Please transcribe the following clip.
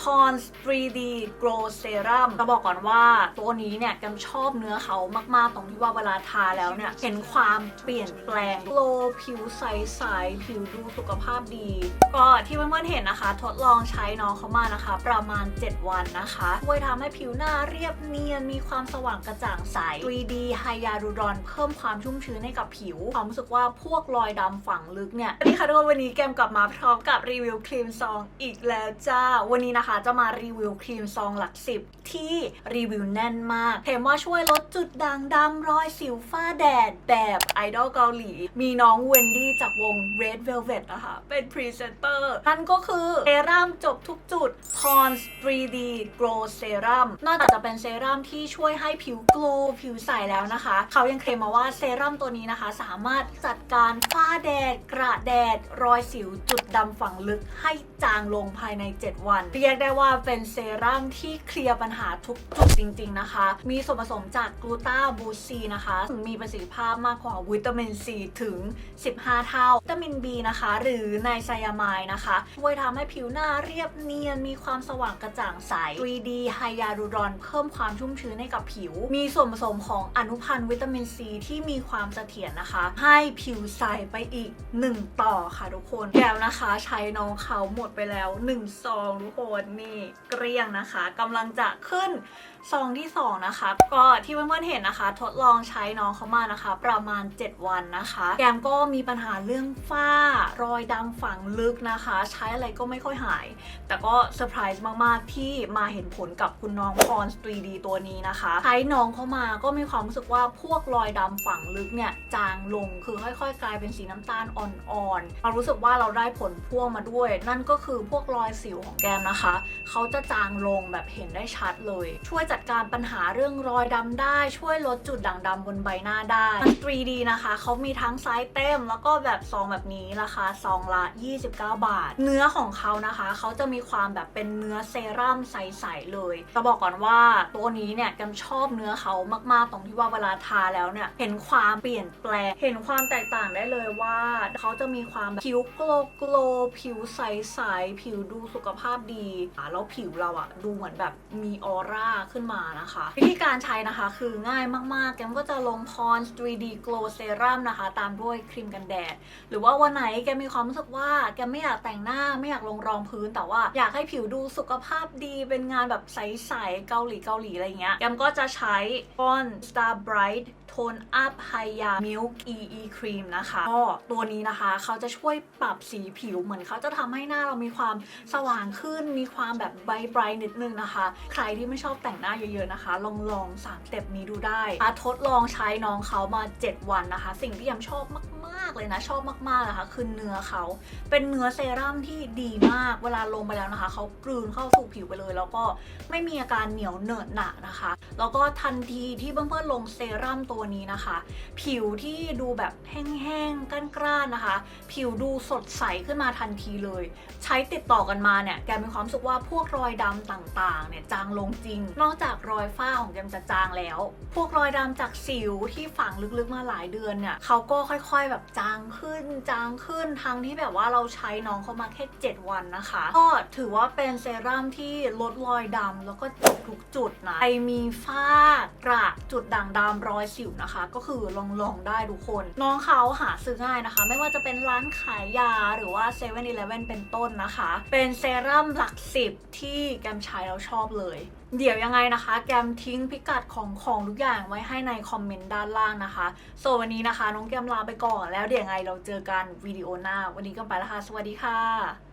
Pond's 3D Glow Serum จะบอกก่อนว่าตัวนี้เนี่ยแกมชอบเนื้อเขามาก ๆ ตรงที่ว่าเวลาทาแล้วเนี่ย เห็นความเปลี่ยนแปลงโลผิวใส ๆ ผิวดูสุขภาพดี ก็ที่เพื่อนๆเห็นนะคะ ทดลองใช้น้องเขามานะคะ ประมาณ 7 วันนะคะช่วยทำให้ผิวหน้าเรียบเนียน มีความสว่างกระจ่างใส 3D Hyaluron เพิ่มความชุ่มชื้นให้กับผิว ความรู้สึกว่าพวกรอยดำฝังลึกเนี่ยสวัสดีค่ะทุกคนวันนี้แกมกลับมาพร้อมกับรีวิวครีมซองอีกแล้วจ้า วันนี้นะคะจะมารีวิวครีมซองหลักสิบที่รีวิวแน่นมากเห็นว่าช่วยลดจุดด่างดำรอยสิวฝ้าแดดแบบไอดอลเกาหลี มีน้องเวนดี้จากวง Red Velvet นะคะเป็นพรีเซนเตอร์นั่นก็คือเซรั่มจบทุกจุด Pons 3D Glow Serum นอกจากจะเป็นเซรั่มที่ช่วยให้ผิวโกลว์ผิวใสแล้วนะคะ เขายังเคลมมาว่าเซรั่มตัวนี้นะคะ สามารถจัดการฝ้าแดด กระแดด รอยสิวจุดดำฝังลึกให้จางลงภายใน 7 วัน เรียกได้ว่าเป็นเซรั่มที่เคลียร์ปัญหาทุกจุดจริง ๆ นะคะ มีส่วนผสมจากกลูตาบูซีนะคะ มีประสิทธิภาพมากกว่าวิตามินซีถึง 15 เท่า วิตามิน B นะคะ หรือไนไซยามายนะคะช่วยทำให้ผิวหน้าเรียบเนียน มีความสว่างกระจ่างใส 3D Hyaluron เพิ่มความชุ่มชื้นให้กับผิว มีส่วนผสมของอนุพันธ์วิตามินซีที่มีความเสถียรนะคะ ให้ผิวใสไปอีก 1 ต่อค่ะทุกคน แก้วนะคะใช้น้องเขาหมดไปแล้ว 1 ซองทุกคนนี่เกลี้ยงนะคะกำลังจะขึ้นซองที่ 2 นะคะ ก็ที่เพื่อนๆเห็นนะคะ ทดลองใช้น้องเขามานะคะ ประมาณ 7 วันนะคะ แกมก็มีปัญหาเรื่องฝ้ารอยดำฝังลึกนะคะ ใช้อะไรก็ไม่ค่อยหาย แต่ก็เซอร์ไพรส์มากๆ ที่มาเห็นผลกับคุณน้องพร 3D ตัวนี้นะคะ ใช้น้องเขามาก็มีความรู้สึกว่าพวกรอยดำฝังลึกเนี่ยจางลงคือค่อยๆ กลายเป็นสีน้ำตาลอ่อนๆเรารู้สึกว่าเราได้ผลพ่วงมาด้วย นั่นก็คือพวกรอยสิวของแกมนะคะเขาจะจางลงแบบเห็นได้ชัดเลย ช่วยจัดการปัญหาเรื่องรอยดำได้ ช่วยลดจุดด่างดำบนใบหน้าได้ มัน 3D นะคะ เขามีทั้งไซส์เต็ม แล้วก็แบบซองแบบนี้ราคาซองละ 29 บาท เนื้อของเขานะคะ เขาจะมีความแบบเป็นเนื้อเซรั่มใสๆเลยจะบอกก่อนว่าตัวนี้เนี่ยแกมชอบเนื้อเขามากๆ ตรงที่ว่าเวลาทาแล้วเนี่ยเห็นความเปลี่ยนแปลง เห็นความแตกต่างได้เลยว่าเขาจะมีความแบบผิวโกลโกลผิวใสๆผิวดูสุขภาพดีอะแล้วผิวเราอะดูเหมือนแบบมีออร่าขึ้นมานะคะ วิธีการใช้นะคะคือง่ายมากๆ แกมก็จะลง Pond's 3D Glow Serum นะคะ ตามด้วยครีมกันแดด หรือว่าวันไหนแกมีความรู้สึกว่าแกไม่อยากแต่งหน้าไม่อยากลงรองพื้น แต่ว่าอยากให้ผิวดูสุขภาพดีเป็นงานแบบใสๆเกาหลีเกาหลีอะไรเงี้ยแกมก็จะใช้ Pond Star Bright Tone Up Hya Milk EE Cream นะคะก็ตัวนี้นะคะเขาจะช่วยปรับสีผิวเหมือนเขาจะทำให้หน้าเรามีความสว่างขึ้น มีความแบบไบรท์นิดนึงนะคะ ใครที่ไม่ชอบแต่งหน้าเยอะๆนะคะ ลองลองสามสเต็ปนี้ดูได้ทดลองใช้น้องเขามา 7 วันนะคะ สิ่งที่ยังชอบมากเลยนะชอบมากๆนะคะคือเนื้อเขาเป็นเนื้อเซรั่มที่ดีมากเวลาลงไปแล้วนะคะเขากลืนเข้าสู่ผิวไปเลย แล้วก็ไม่มีอาการเหนียวเหนอะหนะนะคะ แล้วก็ทันทีที่เพื่อนๆลงเซรั่มตัวนี้นะคะ ผิวที่ดูแบบแห้งๆกร้านๆนะคะ ผิวดูสดใสขึ้นมาทันทีเลย ใช้ติดต่อกันมาเนี่ยแกมีความสึกว่าพวกรอยดำต่างๆเนี่ยจางลงจริง นอกจากรอยฝ้าของแกมจะจางแล้ว พวกรอยดำจากสิวที่ฝังลึกๆมาหลายเดือนเนี่ยเขาก็ค่อยๆแบบจางขึ้นจางขึ้นทั้งที่แบบว่าเราใช้น้องเขามาแค่ 7 วันนะคะ ก็ถือว่าเป็นเซรั่มที่ลดรอยดำแล้วก็จบทุกจุดนะใครมีฝ้ากระจุดด่างดำรอยสิวนะคะ ก็คือลองลองๆได้ทุกคน น้องเขาหาซื้อง่ายนะคะ ไม่ว่าจะเป็นร้านขายยาหรือว่า7 e เ e ่ e อเป็นต้นนะคะ เป็นเซรั่มหลักสิบที่แกมใช้แล้วชอบเลย เดี๋ยวยังไงนะคะ แกมทิ้งพิกัดของของทุกอย่างไว้ให้ในคอมเมนต์ด้านล่างนะคะส่วนวันนี้นะคะ น้องแกมลาไปก่อนแล้วเดี๋ยวยังไงเราเจอกันวิดีโอหน้า วันนี้ก็ไปแล้วค่ะ สวัสดีค่ะ